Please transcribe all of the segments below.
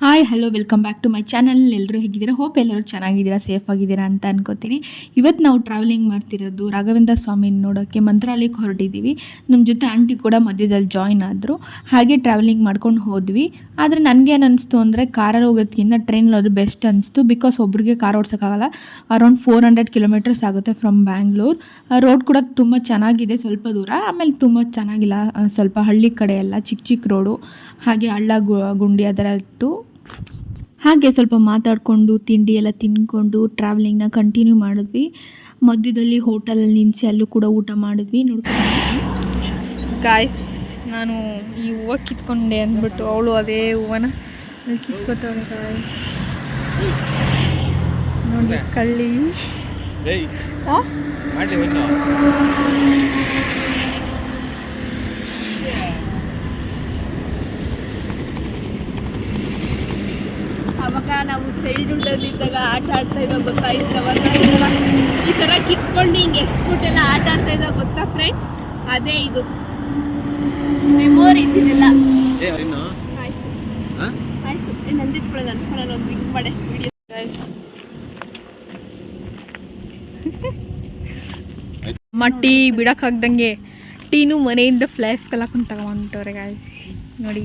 Hi hello welcome back to my channel ಎಲ್ಲರೂ ಹೇಗಿದ್ದೀರಾ? Hope ಎಲ್ಲರೂ ಚೆನ್ನಾಗಿದ್ದೀರಾ ಸೇಫ್ ಆಗಿದ್ದೀರಾ ಅಂತ ಅನ್ಕೋತೀನಿ. ಇವತ್ತು ನಾವು ಟ್ರಾವೆಲಿಂಗ್ ಮಾಡ್ತಿರೋದು ರಾಘವೇಂದ್ರ ಸ್ವಾಮಿನ ನೋಡೋಕ್ಕೆ ಮಂತ್ರಾಲಯಕ್ಕೆ ಹೊರಟಿದ್ದೀವಿ. ನಮ್ಮ ಜೊತೆ ಆಂಟಿ ಕೂಡ ಮಧ್ಯದಲ್ಲಿ ಜಾಯಿನ್ ಆದರು. ಹಾಗೆ ಟ್ರಾವೆಲಿಂಗ್ ಮಾಡ್ಕೊಂಡು ಹೋದ್ವಿ. ಆದರೆ ನನಗೇನು ಅನಿಸ್ತು ಅಂದರೆ ಕಾರಲ್ಲಿ ಹೋಗೋದಕ್ಕಿಂತ ಟ್ರೈನಲ್ಲಿ ಅದು ಬೆಸ್ಟ್ ಅನಿಸ್ತು. ಬಿಕಾಸ್ ಒಬ್ರಿಗೆ ಕಾರ್ ಓಡ್ಸೋಕ್ಕಾಗಲ್ಲ. ಅರೌಂಡ್ ಫೋರ್ ಹಂಡ್ರೆಡ್ ಕಿಲೋಮೀಟರ್ಸ್ ಆಗುತ್ತೆ ಫ್ರಮ್ ಬ್ಯಾಂಗ್ಳೂರ್ ರೋಡ್ ಕೂಡ ತುಂಬ ಚೆನ್ನಾಗಿದೆ, ಸ್ವಲ್ಪ ದೂರ. ಆಮೇಲೆ ತುಂಬ ಚೆನ್ನಾಗಿಲ್ಲ. ಸ್ವಲ್ಪ ಹಳ್ಳಿ ಕಡೆ ಎಲ್ಲ ಚಿಕ್ಕ ಚಿಕ್ಕ ರೋಡು ಹಾಗೆ ಹಳ್ಳ ಗುಂಡಿ ಅದರ ಇತ್ತು. ಹಾಗೆ ಸ್ವಲ್ಪ ಮಾತಾಡಿಕೊಂಡು ತಿಂಡಿ ಎಲ್ಲ ತಿನ್ಕೊಂಡು ಟ್ರಾವೆಲಿಂಗ್ನ ಕಂಟಿನ್ಯೂ ಮಾಡಿದ್ವಿ. ಮಧ್ಯದಲ್ಲಿ ಹೋಟೆಲಲ್ಲಿ ನಿಲ್ಲಿಸಿ ಅಲ್ಲೂ ಕೂಡ ಊಟ ಮಾಡಿದ್ವಿ. ನೋಡ್ಕೊಂಡು ಗಾಯ್ಸ್ ನಾನು ಈ ಹೂವ ಕಿತ್ಕೊಂಡೆ ಅಂದ್ಬಿಟ್ಟು ಅವಳು ಅದೇ ಹೂವನ ಕಿತ್ಕೊತಾಳೆ ಗಾಯ್ಸ್ ನೋಡಿ ಕಳ್ಳಿ ಏಯ್ ಆ? ಮಾಡ್ಲಿ ಒಂದು ಅವಾಗ ನಾವು ಚೈಲ್ಡ್ಹುಡ್ ಇದ್ದಾಗ ಆಟ ಆಡ್ತಾ ಇದ್ದಾಗ ಗೊತ್ತಾಯ್ತು ಈ ಥರ ಕಿತ್ಕೊಂಡು ಹಿಂಗೆ ಎಸ್ಬಿಟ್ಟೆಲ್ಲ ಆಟ ಆಡ್ತಾ ಇದ್ದಾಗ ಗೊತ್ತಾ ಫ್ರೆಂಡ್ಸ್ ಅದೇ ಇದು. ಮೆಮೊರೀಸ್ ಇದೆಲ್ಲ. ಆಯ್ತು. ಹಾ ಆಯ್ತು. ಒಂದು ಮಾಡೆ. ವಿಡಿಯೋ ಮಟ್ಟಿ ಬಿಡಕ್ಕಾಗ್ದಂಗೆ ಟೀನು ಮನೆಯಿಂದ ಫ್ಲಾಸ್ಕ್ ಎಲ್ಲ ಕುಂತ ತಗೊಂಡ್ರೆ ಗಾಯ್ಸ್ ನೋಡಿ.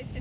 ಐತೆ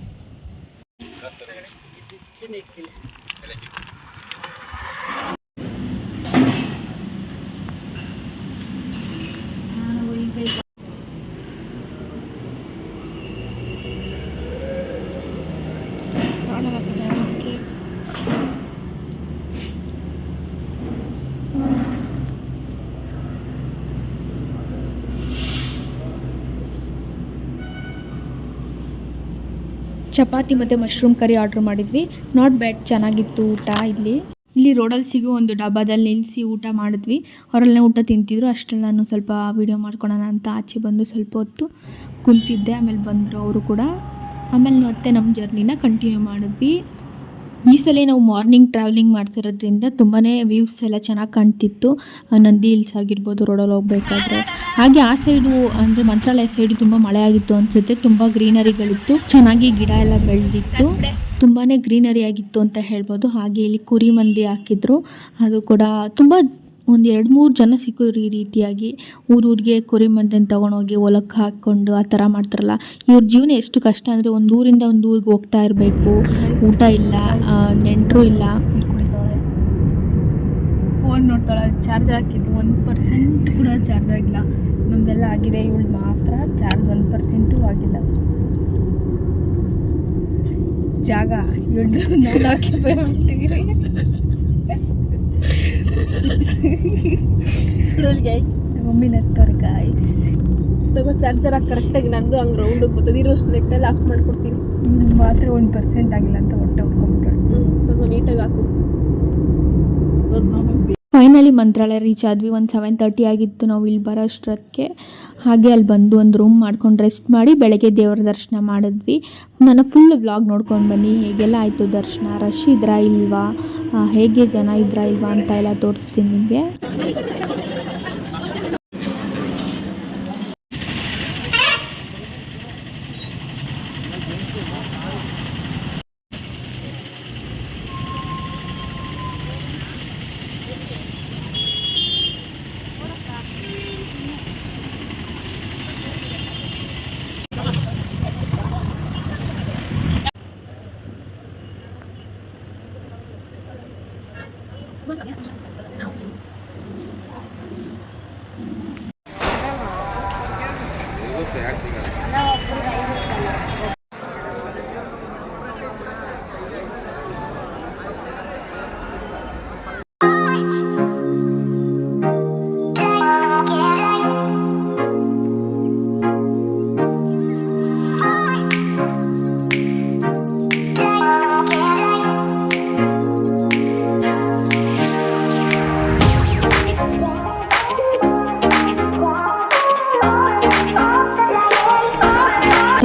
ಚಪಾತಿ ಮತ್ತು ಮಶ್ರೂಮ್ ಕರಿ ಆರ್ಡ್ರ್ ಮಾಡಿದ್ವಿ. ನಾಟ್ ಬ್ಯಾಡ್ ಚೆನ್ನಾಗಿತ್ತು ಊಟ ಇಲ್ಲಿ. ಇಲ್ಲಿ ರೋಡಲ್ಲಿ ಸಿಗೋ ಒಂದು ಡಾಬಾದಲ್ಲಿ ನಿಲ್ಲಿಸಿ ಊಟ ಮಾಡಿದ್ವಿ. ಅವರಲ್ಲೇ ಊಟ ತಿಂತಿದ್ರು. ಅಷ್ಟರಲ್ಲಿ ನಾನು ಸ್ವಲ್ಪ ವೀಡಿಯೋ ಮಾಡ್ಕೊಳೋಣ ಅಂತ ಆಚೆ ಬಂದು ಸ್ವಲ್ಪ ಹೊತ್ತು ಕುಂತಿದ್ದೆ. ಆಮೇಲೆ ಬಂದರು ಅವರು ಕೂಡ. ಆಮೇಲೆ ಮತ್ತೆ ನಮ್ಮ ಜರ್ನಿನ ಕಂಟಿನ್ಯೂ ಮಾಡಿದ್ವಿ. ಈ ಸಲ ನಾವು ಮಾರ್ನಿಂಗ್ ಟ್ರಾವೆಲಿಂಗ್ ಮಾಡ್ತಿರೋದ್ರಿಂದ ತುಂಬಾ ವ್ಯೂಸ್ ಎಲ್ಲ ಚೆನ್ನಾಗಿ ಕಾಣ್ತಿತ್ತು. ನಂದಿ ಹಿಲ್ಸ್ ಆಗಿರ್ಬೋದು ರೋಡಲ್ಲಿ ಹೋಗ್ಬೇಕಾದ್ರೆ. ಹಾಗೆ ಆ ಸೈಡು ಅಂದರೆ ಮಂತ್ರಾಲಯ ಸೈಡು ತುಂಬ ಮಳೆ ಆಗಿತ್ತು ಅನಿಸುತ್ತೆ. ತುಂಬ ಗ್ರೀನರಿಗಳಿತ್ತು ಚೆನ್ನಾಗಿ ಗಿಡ ಎಲ್ಲ ಬೆಳೆದಿತ್ತು. ತುಂಬಾ ಗ್ರೀನರಿ ಆಗಿತ್ತು ಅಂತ ಹೇಳ್ಬೋದು. ಹಾಗೆ ಇಲ್ಲಿ ಕುರಿ ಮಂದಿ ಹಾಕಿದ್ರು. ಅದು ಕೂಡ ತುಂಬ ಒಂದು ಎರಡು ಮೂರು ಜನ ಸಿಕ್ಕಿದ್ರು ಈ ರೀತಿಯಾಗಿ ಊರೂರಿಗೆ ಕುರಿ ಮಂದಿನ ತೊಗೊಂಡೋಗಿ ಹೊಲಕ್ಕೆ ಹಾಕ್ಕೊಂಡು ಆ ಥರ ಮಾಡ್ತಾರಲ್ಲ. ಇವ್ರ ಜೀವನ ಎಷ್ಟು ಕಷ್ಟ ಅಂದರೆ ಒಂದು ಊರಿಂದ ಒಂದು ಊರಿಗೆ ಹೋಗ್ತಾ ಇರಬೇಕು. ಊಟ ಇಲ್ಲ ನೆಂಟರು ಇಲ್ಲ. ಫೋನ್ ನೋಡ್ತಾಳೆ ಚಾರ್ಜ್ ಹಾಕಿದ್ದು ಒಂದು ಪರ್ಸೆಂಟ್ ಕೂಡ ಚಾರ್ಜ್ ಆಗಿಲ್ಲ. ನಮ್ದೆಲ್ಲ ಆಗಿದೆ ಇವಳು ಮಾತ್ರ ಚಾರ್ಜ್ ಒಂದು ಪರ್ಸೆಂಟು ಆಗಿಲ್ಲ. ಜಾಗ ಇವಳು ನಾನು ಗೈ ಮಮ್ಮಿ ನತ್ತವ್ರೆ ಗಾಯ್ಸ್ ತಗೋ ಚಾರ್ಜರ್ ಹಾಕಿ ಕರೆಕ್ಟಾಗಿ ನಂದು ಹಂಗೆ ರೌಂಡಿಗೆ ಬರ್ತದೆ ಇರೋ ನೆಟ್ಟಲ್ಲಿ ಆಫ್ ಮಾಡ್ಕೊಡ್ತೀನಿ. ಇವಳು ಮಾತ್ರ ಒಂದು ಪರ್ಸೆಂಟ್ ಆಗಿಲ್ಲ ಅಂತ ಹೊಟ್ಟೆ ಹೊಡ್ಕೊಂಬಿಟ್ಟು ಹ್ಞೂ ತಗೋ ನೀಟಾಗಿ ಹಾಕು. ಫೈನಲಿ ಮಂತ್ರಾಲಯ ರೀಚ್ ಆದ್ವಿ. ಒಂದು ಸೆವೆನ್ ತರ್ಟಿ ಆಗಿತ್ತು. ನಾವು ಇಲ್ಲಿ ಬರೋ ಅಷ್ಟೊತ್ತಿಗೆ. ಹಾಗೆ ಅಲ್ಲಿ ಬಂದು ಒಂದು ರೂಮ್ ಮಾಡ್ಕೊಂಡು ರೆಸ್ಟ್ ಮಾಡಿ ಬೆಳಗ್ಗೆ ದೇವರ ದರ್ಶನ ಮಾಡಿದ್ವಿ. ನಾನು ಫುಲ್ ವ್ಲಾಗ್ ನೋಡ್ಕೊಂಡು ಬನ್ನಿ ಹೇಗೆಲ್ಲ ಆಯಿತು ದರ್ಶನ? ರಶ್ ಇದ್ರಾ ಇಲ್ವಾ? ಹೇಗೆ ಜನ ಇದ್ರಾ ಇಲ್ವಾ ಅಂತ ಎಲ್ಲ ತೋರಿಸ್ತೀನಿ ನಿಮಗೆ.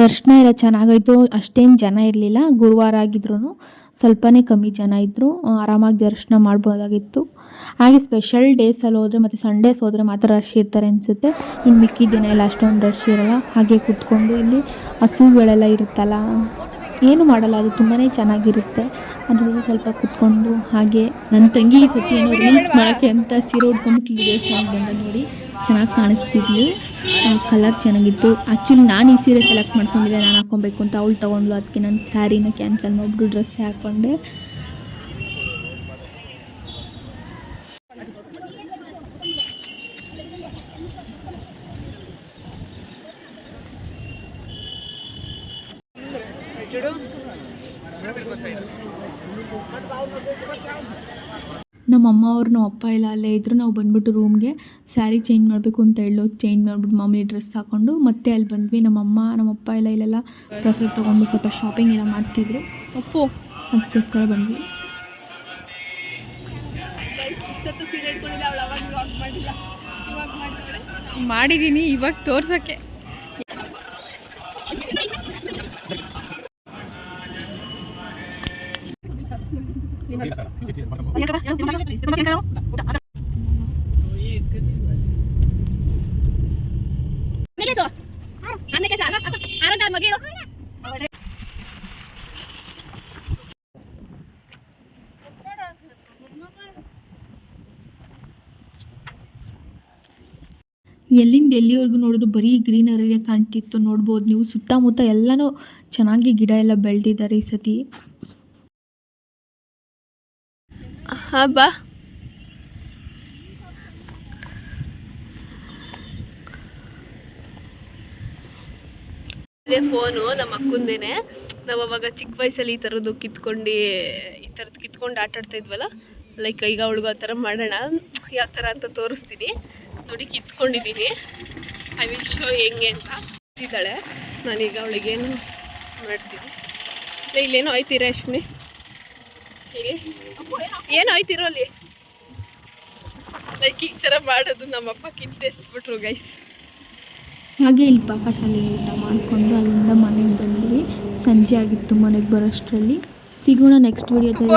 ದರ್ಶನ ಎಲ್ಲ ಚೆನ್ನಾಗಾಯಿತು. ಅಷ್ಟೇನು ಜನ ಇರಲಿಲ್ಲ. ಗುರುವಾರ ಆಗಿದ್ರು ಸ್ವಲ್ಪನೇ ಕಮ್ಮಿ ಜನ ಇದ್ದರು ಆರಾಮಾಗಿ ದರ್ಶನ ಮಾಡ್ಬೋದಾಗಿತ್ತು. ಹಾಗೆ ಸ್ಪೆಷಲ್ ಡೇಸಲ್ಲಿ ಹೋದರೆ ಮತ್ತು ಸಂಡೇಸ್ ಹೋದರೆ ಮಾತ್ರ ರಶ್ ಇರ್ತಾರೆ ಅನಿಸುತ್ತೆ. ಇನ್ನು ಮಿಕ್ಕಿದ ದಿನ ಎಲ್ಲ ಅಷ್ಟೊಂದು ರಶ್ ಇರಲ್ಲ. ಹಾಗೆ ಕೂತ್ಕೊಂಡು ಇಲ್ಲಿ ಹಸುಗಳೆಲ್ಲ ಇರುತ್ತಲ್ಲ. ಏನು ಮಾಡಲ್ಲ, ಅದು ತುಂಬಾ ಚೆನ್ನಾಗಿರುತ್ತೆ. ಅದರಲ್ಲಿ ಸ್ವಲ್ಪ ಕುತ್ಕೊಂಡು ಹಾಗೆ ನನ್ನ ತಂಗಿ ಈ ಸತಿ ಏನೋ ರೀಲ್ಸ್ ಮಾಡೋಕ್ಕೆ ಅಂತ ಸೀರೆ ಉಟ್ಕೊಂಡ್ಬಿಟ್ಟು ದೇವಸ್ಥಾನಕ್ಕೆ ಬಂದ ನೋಡಿ. ಚೆನ್ನಾಗಿ ಕಾಣಿಸ್ತಿದ್ಲು. ಕಲರ್ ಚೆನ್ನಾಗಿತ್ತು. ಆ್ಯಕ್ಚುಲಿ ನಾನು ಈ ಸೀರೆ ಸೆಲೆಕ್ಟ್ ಮಾಡ್ಕೊಂಡಿದ್ದೆ, ನಾನು ಹಾಕ್ಕೊಬೇಕು ಅಂತ ಅವಳು ತೊಗೊಂಡ್ಲು ಅದಕ್ಕೆ ನಾನು ಸ್ಯಾರಿನ ಕ್ಯಾನ್ಸಲ್ ಮಾಡಿಬಿಟ್ಟು ಡ್ರೆಸ್ ಹಾಕ್ಕೊಂಡೆ. ನಮ್ಮ ಅಮ್ಮ ಅವ್ರು ನಮ್ಮ ಅಪ್ಪ ಎಲ್ಲ ಅಲ್ಲೇ ಇದ್ದರು ನಾವು ಬಂದ್ಬಿಟ್ಟು ರೂಮ್ಗೆ ಸ್ಯಾರಿ ಚೇಂಜ್ ಮಾಡಬೇಕು ಅಂತ ಹೇಳೋದು ಚೇಂಜ್ ಮಾಡಿಬಿಟ್ಟು ಮಾಮೂಲಿ ಡ್ರೆಸ್ ಹಾಕ್ಕೊಂಡು ಮತ್ತೆ ಅಲ್ಲಿ ಬಂದ್ವಿ. ನಮ್ಮ ಅಮ್ಮ ನಮ್ಮ ಅಪ್ಪ ಎಲ್ಲ ಇಲ್ಲೆಲ್ಲ ಪ್ರಸಾದ ತೊಗೊಂಡು ಸ್ವಲ್ಪ ಶಾಪಿಂಗ್ ಎಲ್ಲ ಮಾಡ್ತಿದ್ರು. ಅಪ್ಪು. ಅದಕ್ಕೋಸ್ಕರ ಬಂದ್ವಿ. ಇಷ್ಟೊತ್ತು ಸೀರೆ ಇಟ್ಕೊಂಡಿದ್ದೆ ಅವಳು ಅವಾಗ ವ್ಲಾಗ್ ಮಾಡಿಲ್ಲ. ಇವಾಗ ಮಾಡ್ತಾಳೆ ಮಾಡಿದ್ದೀನಿ ಇವಾಗ ತೋರ್ಸಕ್ಕೆ. ಎಲ್ಲಿಂದ ಎಲ್ಲಿವರೆಗೂ ನೋಡಿದ್ರು ಬರೀ ಗ್ರೀನರಿಯೇ ಕಾಣ್ತಿತ್ತು. ನೋಡ್ಬೋದು ನೀವು ಸುತ್ತಮುತ್ತ ಎಲ್ಲನೂ ಚೆನ್ನಾಗಿ ಗಿಡ ಎಲ್ಲ ಬೆಳೆದಿದ್ದಾರೆ ಈ ಸತಿ. ಹಾ ಬಾ ಇದೇ ಫೋನು ನಮ್ಮ ಅಕ್ಕಂದೇನೆ. ನಾವು ಅವಾಗ ಚಿಕ್ಕ ವಯಸ್ಸಲ್ಲಿ ಈ ಥರದ್ದು ಕಿತ್ಕೊಂಡು, ಈ ಥರದ್ದು ಕಿತ್ಕೊಂಡು ಆಟ ಆಡ್ತಾ ಇದ್ವಲ್ಲ ಲೈಕ್ ಈಗ ಅವಳಿಗೂ ಆ ಥರ ಮಾಡೋಣ ಯಾವ ಥರ ಅಂತ ತೋರಿಸ್ತೀನಿ. ನೋಡಿ ಕಿತ್ಕೊಂಡಿದ್ದೀನಿ ಐ ವಿಲ್ ಶೋ ಹೆಂಗೆ ಅಂತ ಇದ್ದಾಳೆ. ನಾನೀಗ ಅವಳಿಗೇನು ಮಾಡ್ತೀನಿ. ಇಲ್ಲೇನೋ ಐತಿ ಅಶ್ವಿನಿ? ಏನು ಆಯ್ತಿರೋ ಅಲ್ಲಿ? ಲೈಕ್ ಈ ಥರ ಮಾಡೋದು ನಮ್ಮಪ್ಪ ಕಿತ್ತೆಸ್ಬಿಟ್ರು ಗೈಸ್ ಹಾಗೆ ಇಲ್ಲಿ ಪಾಕಶಾಲೆ ಊಟ ಮಾಡಿಕೊಂಡು ಅಲ್ಲಿಂದ ಮನೆಗೆ ಬಂದ್ವಿ. ಸಂಜೆ ಆಗಿತ್ತು ಮನೆಗೆ ಬರೋಷ್ಟರಲ್ಲಿ. ಸಿಗೋಣ ನೆಕ್ಸ್ಟ್ ವಿಡಿಯೋದಲ್ಲಿ